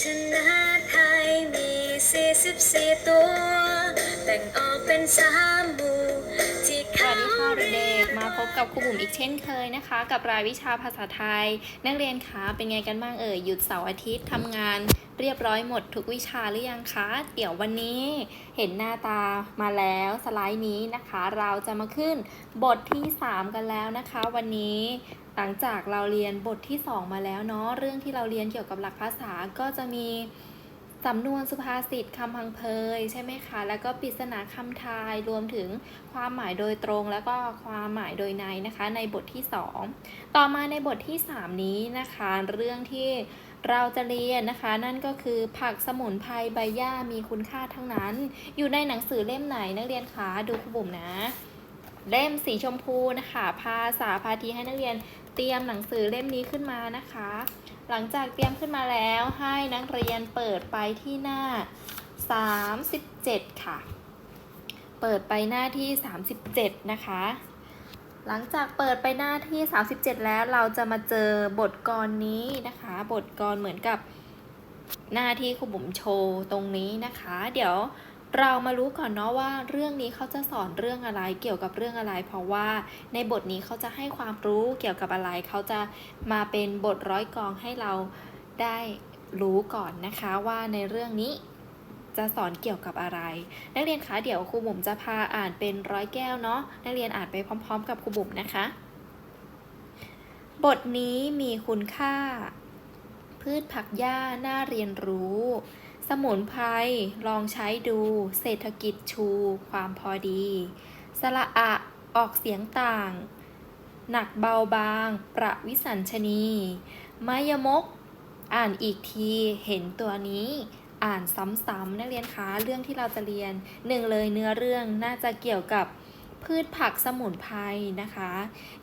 ชนะไทยมี 44 ตัว แบ่งออกเป็นสามหมู่ เขาเด็กกๆ มาพบกับครูบุ๋มอีกเช่นเคยนะคะ กับรายวิชาภาษาไทย นักเรียนคะเป็นไงกันบ้างเอ่ยหยุดเสาร์อาทิตย์ทำงานเรียบร้อยหมดทุกวิชาหรือยังคะ เดี๋ยววันนี้เห็นหน้าตามาแล้วสไลด์นี้นะคะ เราจะมาขึ้นบทที่ 3 กันแล้วนะคะ วันนี้หลังจากเราเรียนบทที่ 2 มาแล้วเนาะเรื่องที่เราเรียนเกี่ยวกับหลักภาษาก็จะมี สำนวนสุภาษิตคำพังเพยใช่ไหมคะ แล้วก็ปริศนาคำทายรวมถึงความหมายโดยตรงแล้วก็ความหมายโดยในนะคะ ในบทที่ 2 ต่อมาในบทที่ 3 นี้นะคะ เรื่องที่เราจะเรียนนะคะ นั่นก็คือผักสมุนไพรใบหญ้ามีคุณค่าทั้งนั้น อยู่ในหนังสือเล่มไหนนักเรียนคะดูครูบุ๋มนะ เล่มสีชมพูนะคะ ภาษาพาทีให้นักเรียน เตรียมหนังสือเล่มนี้ขึ้นมานะคะ หลังจากเตรียมขึ้นมาแล้วให้นักเรียนเปิดไปที่หน้า 37 ค่ะ เปิดไปหน้าที่ 37 นะคะ หลังจากเปิดไปหน้าที่ 37 แล้วเราจะมาเจอบทกรนี้นะคะ บทกรเหมือนกับหน้าที่ครูบุ๋มโชว์ตรงนี้นะคะ เดี๋ยว เรามารู้ก่อนเนาะว่าเรื่องนี้เขาจะสอนเรื่องอะไรเกี่ยวกับเรื่องอะไร เพราะว่าในบทนี้เขาจะให้ความรู้เกี่ยวกับอะไรเขาจะมาเป็นบทร้อยกรองให้เราได้รู้ก่อนนะคะว่าในเรื่องนี้จะสอนเกี่ยวกับอะไร นักเรียนคะเดี๋ยวครูบุ๋มจะพาอ่านเป็นร้อยแก้วเนาะนักเรียนอ่านไปพร้อม ๆ กับครูบุ๋มนะคะ บทนี้มีคุณค่า พืชผักหญ้าน่าเรียนรู้ สมุนไพรลองใช้ดูเศรษฐกิจชูความพอดีสระอะออกเสียงต่าง หนักเบาบาง ประวิสัญชนีมายมก อ่านอีกทีเห็นตัวนี้อ่านซ้ำๆนักเรียนคะเรื่องที่เราจะเรียนหนึ่งเลยเนื้อเรื่องน่าจะเกี่ยวกับ พืชผักสมุนไพรนะคะ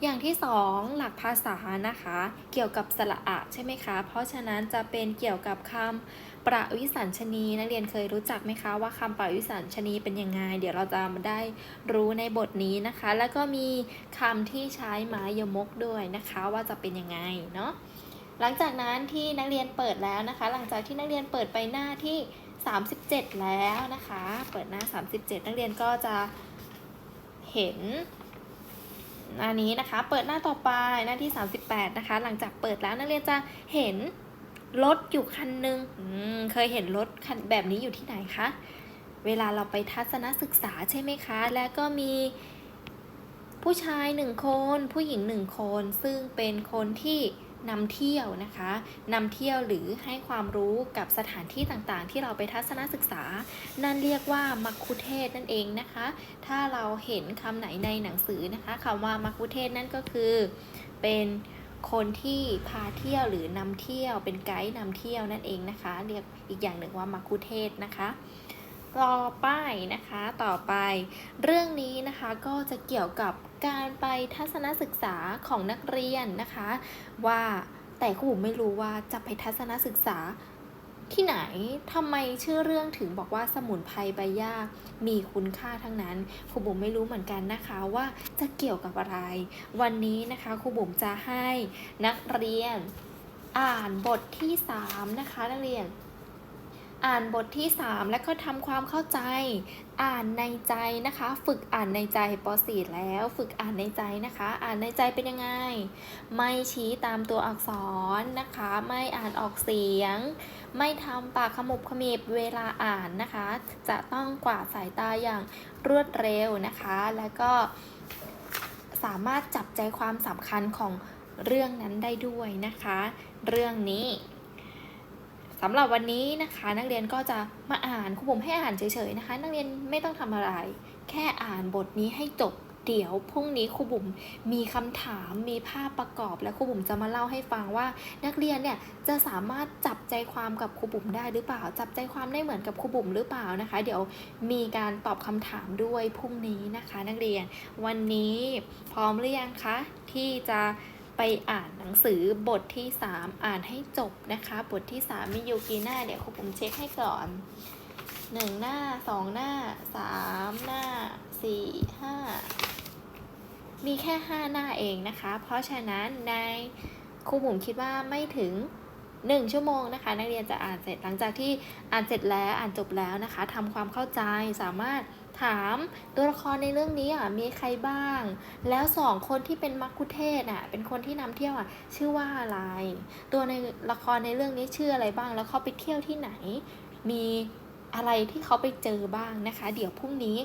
อย่างที่สองหลักภาษานะคะ เกี่ยวกับสระอะใช่ไหมคะ เพราะฉะนั้นจะเป็นเกี่ยวกับคำประวิสัญชนีนักเรียนเคยรู้จักไหมคะว่าคำประวิสัญชนีเป็นยังไง เดี๋ยวเราจะมาได้รู้ในบทนี้นะคะ แล้วก็มีคำที่ใช้ไม้ยมกด้วยนะคะว่าจะเป็นยังไงเนาะหลังจากนั้นที่นักเรียนเปิดแล้วนะคะ หลังจากที่นักเรียนเปิดไปหน้าที่ 37 แล้วนะคะ เปิดหน้า 37 นักเรียนก็จะ เห็นหน้านี้นะคะ เปิดหน้าต่อไปหน้าที่ 38 นะคะ หลังจากเปิดแล้วนักเรียนจะเห็นรถอยู่คันหนึ่งเคยเห็นรถคันแบบนี้อยู่ที่ไหนคะ เวลาเราไปทัศนศึกษาใช่ไหมคะ แล้วก็มีผู้ชายหนึ่งคน ผู้หญิงหนึ่งคน ซึ่งเป็นคนที่ นำเที่ยวนะคะนำเที่ยวหรือให้ความรู้กับสถานที่ต่างๆ ที่เราไปทัศนศึกษา นั่นเรียกว่ามัคคุเทศนั่นเองนะคะ ถ้าเราเห็นคำไหนในหนังสือนะคะคำว่ามัคคุเทศนั่นก็คือ เป็นคนที่พาเที่ยวหรือนำเที่ยวเป็นไกด์นำเที่ยวนั่นเองนะคะ เรียกอีกอย่างหนึ่งว่ามัคคุเทศนะคะ ต่อไปนะคะต่อไป เรื่องนี้นะคะก็จะเกี่ยวกับการไปทัศนศึกษาของนักเรียนนะคะ ว่าแต่ครูบ่มไม่รู้ว่าจะไปทัศนศึกษาที่ไหนทำไมชื่อเรื่องถึงบอกว่าสมุนไพรใบหญ้ามีคุณค่าทั้งนั้นครูบุ๋มไม่รู้เหมือนกันนะคะว่าจะเกี่ยวกับอะไร วันนี้นะคะครูบุ๋มจะให้นักเรียนอ่านบทที่สามนะคะนักเรียน อ่านบทที่ 3 แล้วก็ทำความเข้าใจ อ่านในใจนะคะ ฝึกอ่านในใจป .4 แล้ว ฝึกอ่านในใจนะคะ อ่านในใจเป็นยังไง ไม่ชี้ตามตัวอักษรนะคะ ไม่อ่านออกเสียง ไม่ทำปากขมุบขมิบเวลาอ่านนะคะ จะต้องกวาดสายตาอย่างรวดเร็วนะคะ แล้วก็สามารถจับใจความสำคัญของเรื่องนั้นได้ด้วยนะคะ เรื่องนี้ สำหรับวันนี้นะคะนักเรียนก็จะมาอ่านครูบุ๋มให้อ่านเฉยๆนะคะ นักเรียนไม่ต้องทำอะไร แค่อ่านบทนี้ให้จบเดี๋ยวพรุ่งนี้ครูบุ๋มมีคำถามมีภาพประกอบ และครูบุ๋มจะมาเล่าให้ฟังว่า นักเรียนเนี่ยจะสามารถจับใจความกับครูบุ๋มได้หรือเปล่า จับใจความได้เหมือนกับครูบุ๋มหรือเปล่านะคะ เดี๋ยวมีการตอบคำถามด้วยพรุ่งนี้นะคะ นักเรียน วันนี้พร้อมหรือยังคะที่จะ ไปอ่านหนังสือบทที่ 3 อ่านให้จบนะคะ บทที่ 3 มีอยู่กี่หน้า เดี๋ยวครูผมเช็คให้ก่อน 1 หน้า 2 หน้า 3 หน้า 4 5 มีแค่ 5 หน้าเองนะคะ เพราะฉะนั้นในครูบุ๋มคิดว่าไม่ถึง 1 ชั่วโมงนะคะ นักเรียนจะอ่านเสร็จหลังจากที่อ่านเสร็จแล้วอ่านจบแล้วนะคะทำความเข้าใจสามารถ ถามตัวละครในเรื่องนี้อะมีใครบ้าง แล้วสองคนที่เป็นมักคุเทศอะเป็นคนที่นำเที่ยวอะชื่อว่าอะไร ตัวในละครในเรื่องนี้ชื่ออะไรบ้าง แล้วเขาไปเที่ยวที่ไหน มีอะไรที่เขาไปเจอบ้างนะคะ เดี๋ยวพรุ่งนี้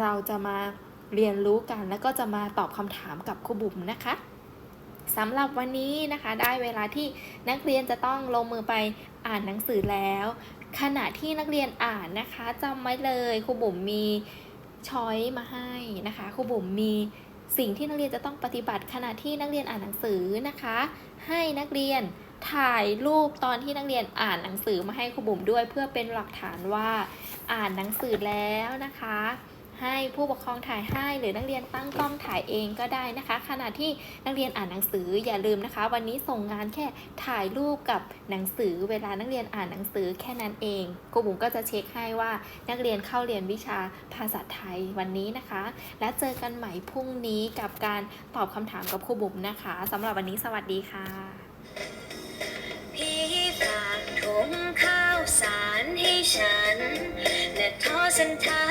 เราจะมาเรียนรู้กัน แล้วก็จะมาตอบคำถามกับครูบุ๋มนะคะสำหรับวันนี้นะคะ ได้เวลาที่นักเรียนจะต้องลงมือไปอ่านหนังสือแล้ว ขณะที่นักเรียนอ่านนะคะจำไว้เลยครูบุ๋มมีช้อยมาให้นะคะครูบุ๋มมีสิ่งที่นักเรียนจะต้องปฏิบัติขณะที่นักเรียนอ่านหนังสือนะคะ ให้นักเรียนถ่ายรูปตอนที่นักเรียนอ่านหนังสือมาให้ครูบุ๋มด้วย เพื่อเป็นหลักฐานว่าอ่านหนังสือแล้วนะคะ ให้ผู้ปกครองถ่ายให้ หรือนักเรียนตั้งกล้องถ่ายเองก็ได้นะคะ ขณะที่นักเรียนอ่านหนังสืออย่าลืมนะคะ วันนี้ส่งงานแค่ถ่ายรูปกับหนังสือ เวลานักเรียนอ่านหนังสือแค่นั้นเองครูบุ๋มก็จะเช็คให้ว่านักเรียนเข้าเรียนวิชาภาษาไทยวันนี้นะคะ แล้วเจอกันใหม่พรุ่งนี้กับการตอบคำถามกับครูบุ๋มนะคะสำหรับวันนี้สวัสดีค่ะพี่ฝากถุงข้าวสารให้ฉันและทอสันทา